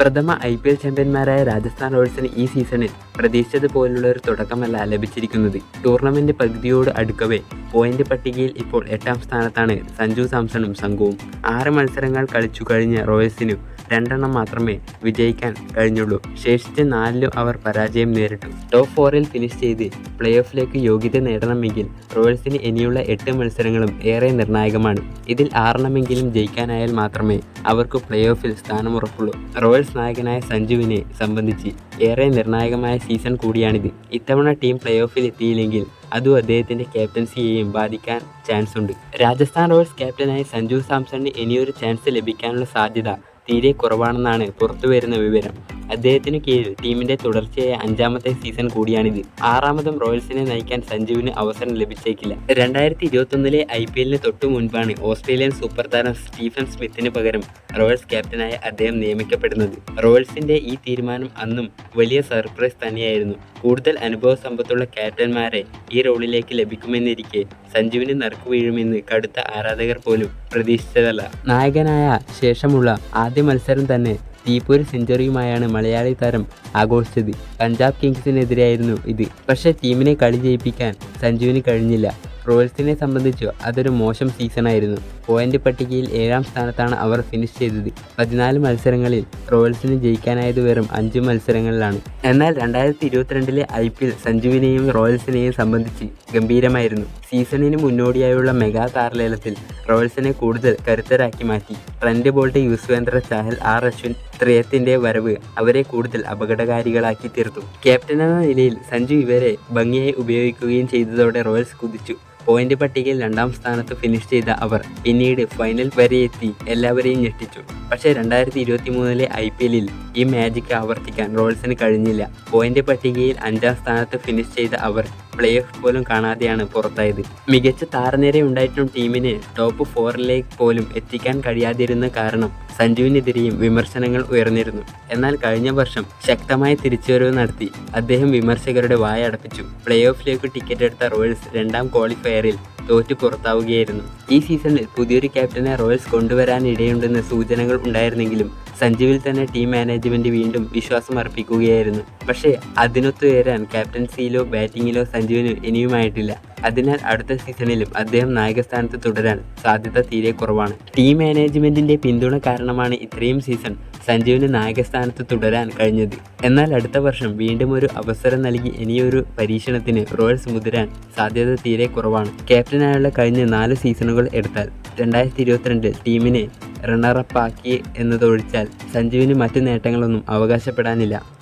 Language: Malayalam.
പ്രഥമ ഐ പി എൽ ചാമ്പ്യന്മാരായ രാജസ്ഥാൻ റോയൽസിന് ഈ സീസണിൽ പ്രതീക്ഷിച്ചതുപോലുള്ള ഒരു തുടക്കമല്ല ലഭിച്ചിരിക്കുന്നത്. ടൂർണമെന്റ് പകുതിയോട് അടുക്കവേ പോയിന്റ് പട്ടികയിൽ ഇപ്പോൾ എട്ടാം സ്ഥാനത്താണ് സഞ്ജു സാംസണും സംഘവും. ആറ് മത്സരങ്ങൾ കളിച്ചു കഴിഞ്ഞ റോയൽസിനു രണ്ടെണ്ണം മാത്രമേ വിജയിക്കാൻ കഴിഞ്ഞുള്ളൂ. ശേഷിച്ച നാലിലും അവർ പരാജയം നേരിട്ടു. ടോപ്പ് ഫോറിൽ ഫിനിഷ് ചെയ്ത് പ്ലേ ഓഫിലേക്ക് യോഗ്യത നേടണമെങ്കിൽ റോയൽസിന് ഇനിയുള്ള എട്ട് മത്സരങ്ങളും ഏറെ നിർണായകമാണ്. ഇതിൽ ആറെണ്ണമെങ്കിലും ജയിക്കാനായാൽ മാത്രമേ അവർക്ക് പ്ലേ ഓഫിൽ സ്ഥാനമുറപ്പുള്ളൂ. റോയൽസ് നായകനായ സഞ്ജുവിനെ സംബന്ധിച്ച് ഏറെ നിർണായകമായ സീസൺ കൂടിയാണിത്. ഇത്തവണ ടീം പ്ലേ ഓഫിൽ എത്തിയില്ലെങ്കിൽ അതും അദ്ദേഹത്തിന്റെ ക്യാപ്റ്റൻസിയെയും ബാധിക്കാൻ ചാൻസ് ഉണ്ട് രാജസ്ഥാൻ റോയൽസ് ക്യാപ്റ്റനായ സഞ്ജു സാംസണിന് ഇനിയൊരു ചാൻസ് ലഭിക്കാനുള്ള സാധ്യത തീരെ കുറവാണെന്നാണ് പുറത്തുവരുന്ന വിവരം. അദ്ദേഹത്തിന് കീഴിൽ ടീമിന്റെ തുടർച്ചയായ അഞ്ചാമത്തെ സീസൺ കൂടിയാണിത്. ആറാമതും റോയൽസിനെ നയിക്കാൻ സഞ്ജുവിന് അവസരം ലഭിച്ചേക്കില്ല. രണ്ടായിരത്തി ഇരുപത്തൊന്നിലെ ഐ പി എല്ലിന് തൊട്ടു മുൻപാണ് ഓസ്ട്രേലിയൻ സൂപ്പർ താരം സ്റ്റീഫൻ സ്മിത്തിന് പകരം റോയൽസ് ക്യാപ്റ്റനായ അദ്ദേഹം നിയമിക്കപ്പെടുന്നത്. റോയൽസിന്റെ ഈ തീരുമാനം അന്നും വലിയ സർപ്രൈസ് തന്നെയായിരുന്നു. കൂടുതൽ അനുഭവ സമ്പത്തുള്ള ക്യാപ്റ്റന്മാരെ ഈ റോളിലേക്ക് ലഭിക്കുമെന്നിരിക്കെ സഞ്ജുവിന് നറുക്കു വീഴുമെന്ന് കടുത്ത ആരാധകർ പോലും പ്രതീക്ഷിച്ചതല്ല. നായകനായ ശേഷമുള്ള ആദ്യ മത്സരം തന്നെ തീപ്പൊരു സെഞ്ചുറിയുമായാണ് മലയാളി താരം ആഘോഷിച്ചത്. പഞ്ചാബ് കിങ്സിനെതിരെയായിരുന്നു ഇത്. പക്ഷേ ടീമിനെ കളി ജയിപ്പിക്കാൻ സഞ്ജുവിന് കഴിഞ്ഞില്ല. റോയൽസിനെ സംബന്ധിച്ചു അതൊരു മോശം സീസണായിരുന്നു. പോയിന്റ് പട്ടികയിൽ ഏഴാം സ്ഥാനത്താണ് അവർ ഫിനിഷ് ചെയ്തത്. പതിനാല് മത്സരങ്ങളിൽ റോയൽസിന് ജയിക്കാനായത് വെറും അഞ്ച് മത്സരങ്ങളിലാണ്. എന്നാൽ രണ്ടായിരത്തി ഇരുപത്തിരണ്ടിലെ ഐ പി എൽ സഞ്ജുവിനെയും റോയൽസിനെയും സംബന്ധിച്ച് ഗംഭീരമായിരുന്നു. സീസണിന് മുന്നോടിയായുള്ള മെഗാ താരലേലത്തിൽ റോയൽസിനെ കൂടുതൽ കരുത്തരാക്കി മാറ്റി. Trent Boult Yuzvendra Chahal R Ashwin ത്രയത്തിന്റെ വരവ് അവരെ കൂടുതൽ അപകടകാരികളാക്കി തീർത്തു. ക്യാപ്റ്റൻ എന്ന നിലയിൽ സഞ്ജു ഇവരെ ഭംഗിയായി ഉപയോഗിക്കുകയും ചെയ്തതോടെ റോയൽസ് കുതിച്ചു. പോയിന്റ് പട്ടികയിൽ രണ്ടാം സ്ഥാനത്ത് ഫിനിഷ് ചെയ്ത അവർ പിന്നീട് ഫൈനൽ വരെ എത്തി. എല്ലാവരെയും ഞെട്ടിച്ചു. പക്ഷേ രണ്ടായിരത്തി ഇരുപത്തി മൂന്നിലെ ഐ പി എല്ലിൽ ഈ മാജിക് ആവർത്തിക്കാൻ റോയൽസിന് കഴിഞ്ഞില്ല. പോയിന്റ് പട്ടികയിൽ അഞ്ചാം സ്ഥാനത്ത് ഫിനിഷ് ചെയ്ത അവർ പ്ലേ ഓഫ് പോലും കാണാതെയാണ് പുറത്തായത്. മികച്ച താരനിര ഉണ്ടായിട്ടും ടീമിന് ടോപ്പ് ഫോറിലേക്ക് പോലും എത്തിക്കാൻ കഴിയാതിരുന്ന കാരണം സഞ്ജുവിനെതിരെയും വിമർശനങ്ങൾ ഉയർന്നിരുന്നു. എന്നാൽ കഴിഞ്ഞ വർഷം ശക്തമായ തിരിച്ചുവരവ് നടത്തി അദ്ദേഹം വിമർശകരുടെ വായ അടപ്പിച്ചു. പ്ലേ ഓഫിലേക്ക് ടിക്കറ്റ് എടുത്ത റോയൽസ് രണ്ടാം ക്വാളിഫയറിൽ തോറ്റു പുറത്താവുകയായിരുന്നു. ഈ സീസണിൽ പുതിയൊരു ക്യാപ്റ്റനെ റോയൽസ് കൊണ്ടുവരാനിടയുണ്ടെന്ന് സൂചനകൾ ഉണ്ടായിരുന്നെങ്കിലും സഞ്ജുവിൽ തന്നെ ടീം മാനേജ്മെന്റ് വീണ്ടും വിശ്വാസം അർപ്പിക്കുകയായിരുന്നു. പക്ഷേ അതിനൊത്തുയരാൻ ക്യാപ്റ്റൻസിയിലോ ബാറ്റിങ്ങിലോ സഞ്ജുവിന് ഇനിയുമായിട്ടില്ല. അതിനാൽ അടുത്ത സീസണിലും അദ്ദേഹം നായകസ്ഥാനത്ത് തുടരാൻ സാധ്യത തീരെ കുറവാണ്. ടീം മാനേജ്മെന്റിന്റെ പിന്തുണ കാരണമാണ് ഇത്രയും സീസൺ സഞ്ജുവിന് നായകസ്ഥാനത്ത് തുടരാൻ കഴിഞ്ഞത്. എന്നാൽ അടുത്ത വർഷം വീണ്ടും ഒരു അവസരം നൽകി ഇനിയൊരു പരീക്ഷണത്തിന് റോയൽസ് മുതിരാൻ സാധ്യത തീരെ കുറവാണ്. ക്യാപ്റ്റനായുള്ള കഴിഞ്ഞ നാല് സീസണുകൾ എടുത്താൽ രണ്ടായിരത്തി ഇരുപത്തിരണ്ടിൽ ടീമിനെ റണ്ണറപ്പാക്കി എന്നതൊഴിച്ചാൽ സഞ്ജുവിന് മറ്റു നേട്ടങ്ങളൊന്നും അവകാശപ്പെടാനില്ല.